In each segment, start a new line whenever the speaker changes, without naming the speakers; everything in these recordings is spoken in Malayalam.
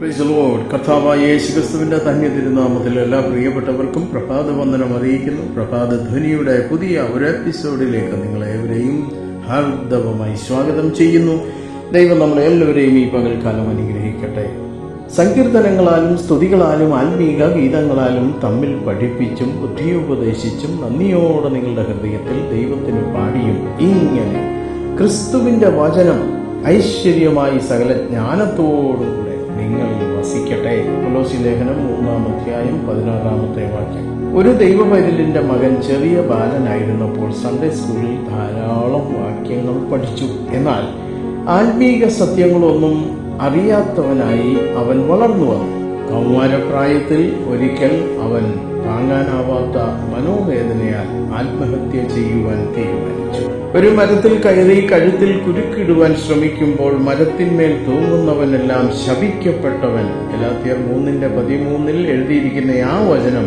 കർത്താവായ യേശു ക്രിസ്തുവിന്റെ ധന്യ തിരുനാമത്തിൽ എല്ലാ പ്രിയപ്പെട്ടവർക്കും പ്രഭാത വന്ദനം അറിയിക്കുന്നു. പ്രഭാത ധ്വനിയുടെ പുതിയ ഒരു എപ്പിസോഡിലേക്ക് നിങ്ങളെവരെയും ഹാർദവമായി സ്വാഗതം ചെയ്യുന്നു. ദൈവം നമ്മളെ എല്ലാവരെയും ഈ പകൽക്കാലം അനുഗ്രഹിക്കട്ടെ. സങ്കീർത്തനങ്ങളാലും സ്തുതികളാലും ആത്മീക ഗീതങ്ങളാലും തമ്മിൽ പഠിപ്പിച്ചും ബുദ്ധിയുപദേശിച്ചും നന്ദിയോടെ നിങ്ങളുടെ ഹൃദയത്തിൽ ദൈവത്തിന് പാടിയും ഇങ്ങനെ ക്രിസ്തുവിന്റെ വചനം ഐശ്വര്യമായി സകല ജ്ഞാനത്തോടുകൂടെ നിങ്ങളിൽ വസിക്കട്ടെ. കൊലോസി ലേഖനം മൂന്നാം അധ്യായം പതിനാറാമത്തെ വാക്യം. ഒരു ദൈവപൈതലിന്റെ മകൻ ചെറിയ ബാലനായിരുന്നപ്പോൾ സൺഡേ സ്കൂളിൽ ധാരാളം വാക്യങ്ങൾ പഠിച്ചു. എന്നാൽ ആത്മീക സത്യങ്ങളൊന്നും അറിയാത്തവനായി അവൻ വളർന്നു വന്നു. കൗമാരപ്രായത്തിൽ ഒരിക്കൽ അവൻ താങ്ങാനാവാത്ത മനോവേദനയാൽ ആത്മഹത്യ ചെയ്യുവാൻ തീരുമാനിച്ചു. ഒരു മരത്തിൽ കയറി കഴുത്തിൽ കുരുക്കിടുവാൻ ശ്രമിക്കുമ്പോൾ മരത്തിന്മേൽ തൂങ്ങുന്നവനെല്ലാം ശപിക്കപ്പെട്ടവൻ. എല്ലാത്തിയർ മൂന്നിന്റെ പതിമൂന്നിൽ എഴുതിയിരിക്കുന്ന ആ വചനം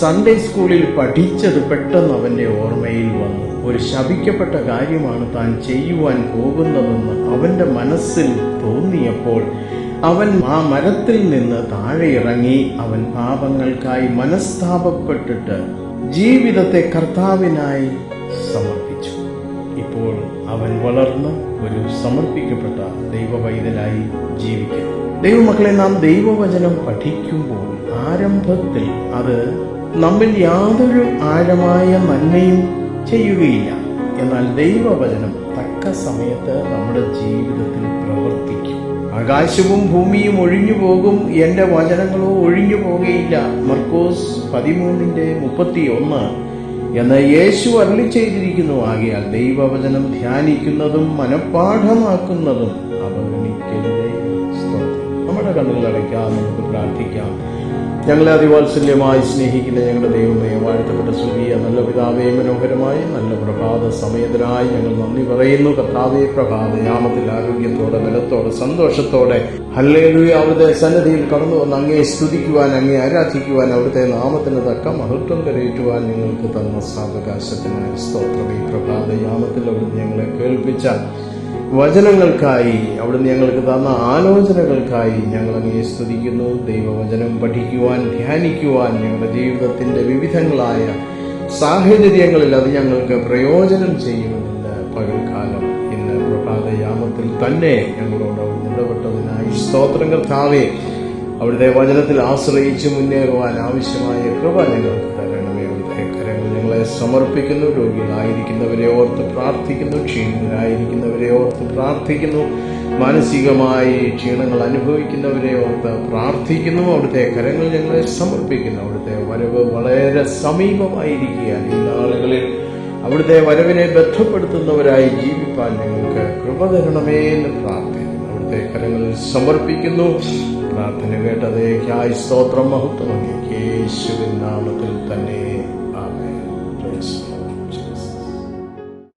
സൺഡേ സ്കൂളിൽ പഠിച്ചത് പെട്ടെന്ന് അവന്റെ ഓർമ്മയിൽ വന്നു. ഒരു ശപിക്കപ്പെട്ട കാര്യമാണ് താൻ ചെയ്യുവാൻ പോകുന്നതെന്ന് അവന്റെ മനസ്സിൽ തോന്നിയപ്പോൾ അവൻ ആ മരത്തിൽ നിന്ന് താഴെ ഇറങ്ങി അവൻ പാപങ്ങൾക്കായി മനസ്താപപ്പെട്ടിട്ട് ജീവിതത്തെ കർത്താവിനായി സമർപ്പിച്ചു. ഇപ്പോൾ അവൻ വളർന്ന് ഒരു സമർപ്പിക്കപ്പെട്ട ദൈവവൈതലായി ജീവിക്കുന്നു. ദൈവമക്കളെ നാം ദൈവവചനം പഠിക്കുമ്പോൾ ആരംഭത്തിൽ അത് നമ്മിൽ യാതൊരു ആഴമായ നന്മയും ചെയ്യുകയില്ല. എന്നാൽ ദൈവവചനം തക്ക സമയത്ത് നമ്മുടെ ജീവിതത്തിൽ ആകാശവും ഭൂമിയും ഒഴിഞ്ഞു പോകും. എന്റെ വചനങ്ങളോ ഒഴിഞ്ഞു പോകുകയില്ല. മർക്കോസ് പതിമൂന്നിന്റെ മുപ്പത്തി ഒന്ന് എന്ന് യേശു അരളി ചെയ്തിരിക്കുന്നു. ആകയാൽ ദൈവവചനം ധ്യാനിക്കുന്നതും മനഃപ്പാഠമാക്കുന്നതും അവഗണിക്കരുതേ. സ്തോത്രം. നമ്മുടെ കണ്ണുകൾ അടയ്ക്കാം നമുക്ക് പ്രാർത്ഥിക്കാം. ഞങ്ങളെ അതിവാത്സല്യമായി സ്നേഹിക്കുന്ന ഞങ്ങളുടെ ദൈവമേ വാഴ്ത്തപ്പെട്ട സുഖിയ നല്ല പിതാവേ മനോഹരമായി നല്ല പ്രഭാത സമയത്തിനായി ഞങ്ങൾ നന്ദി പറയുന്നു. കർത്താവേ പ്രഭാത യാമത്തിൽ ആരോഗ്യത്തോടെ ബലത്തോടെ സന്തോഷത്തോടെ. ഹല്ലേലൂയ. അവിടുത്തെ സന്നദ്ധിയിൽ കടന്നു വന്ന് അങ്ങേ സ്തുതിക്കുവാൻ അങ്ങേ ആരാധിക്കുവാൻ അവിടുത്തെ നാമത്തിന് തക്ക മഹത്വം കരയേറ്റുവാൻ നിങ്ങൾക്ക് തന്ന സാവകാശത്തിനായി സ്തോത്രം. ഈ പ്രഭാത യാമത്തിൽ അവിടുന്ന് ഞങ്ങളെ കേൾപ്പിച്ച വചനങ്ങൾക്കായി അവിടുന്ന് ഞങ്ങൾക്ക് തന്ന ആലോചനകൾക്കായി ഞങ്ങൾ അങ്ങേ സ്തുതിക്കുന്നു. ദൈവവചനം പഠിക്കുവാൻ ധ്യാനിക്കുവാൻ ഞങ്ങളുടെ ജീവിതത്തിന്റെ വിവിധങ്ങളായ സാഹചര്യങ്ങളിൽ അത് ഞങ്ങൾക്ക് പ്രയോജനം ചെയ്യുമെന്ന് പകൽക്കാലം ഇന്ന് പ്രഭാതയാമത്തിൽ തന്നെ ഞങ്ങളോട് അവിടുന്ന് ഇടപെട്ടതിനായി സ്തോത്രം കർത്താവെ അവിടുത്തെ വചനത്തിൽ ആശ്രയിച്ച് മുന്നേറുവാൻ ആവശ്യമായ കൃപ ഞങ്ങൾക്ക് സമർപ്പിക്കുന്നു രോഗികളായിരിക്കുന്നവരെ ഓർത്ത് പ്രാർത്ഥിക്കുന്നു ക്ഷീണിതരായിരിക്കുന്നവരെ ഓർത്ത് പ്രാർത്ഥിക്കുന്നു മാനസികമായി ക്ഷീണങ്ങൾ അനുഭവിക്കുന്നവരെ ഓർത്ത് പ്രാർത്ഥിക്കുന്നു അവിടുത്തെ കരങ്ങൾ ഞങ്ങളെ സമർപ്പിക്കുന്നു അവിടുത്തെ വരവ് വളരെ സമീപമായിരിക്കുകയാണ്. ഈ നാളുകളിൽ അവിടുത്തെ വരവിനെ ബന്ധപ്പെടുത്തുന്നവരായി ജീവിപ്പാൻ ഞങ്ങൾക്ക് കൃപ തരണമേ എന്ന് പ്രാർത്ഥിക്കുന്നു. അവിടുത്തെ കരങ്ങളിൽ സമർപ്പിക്കുന്നു. പ്രാർത്ഥന കേട്ടതേക്കായി സ്തോത്രം മഹത്വം യേശുവിൻ നാമത്തിൽ തന്നെ.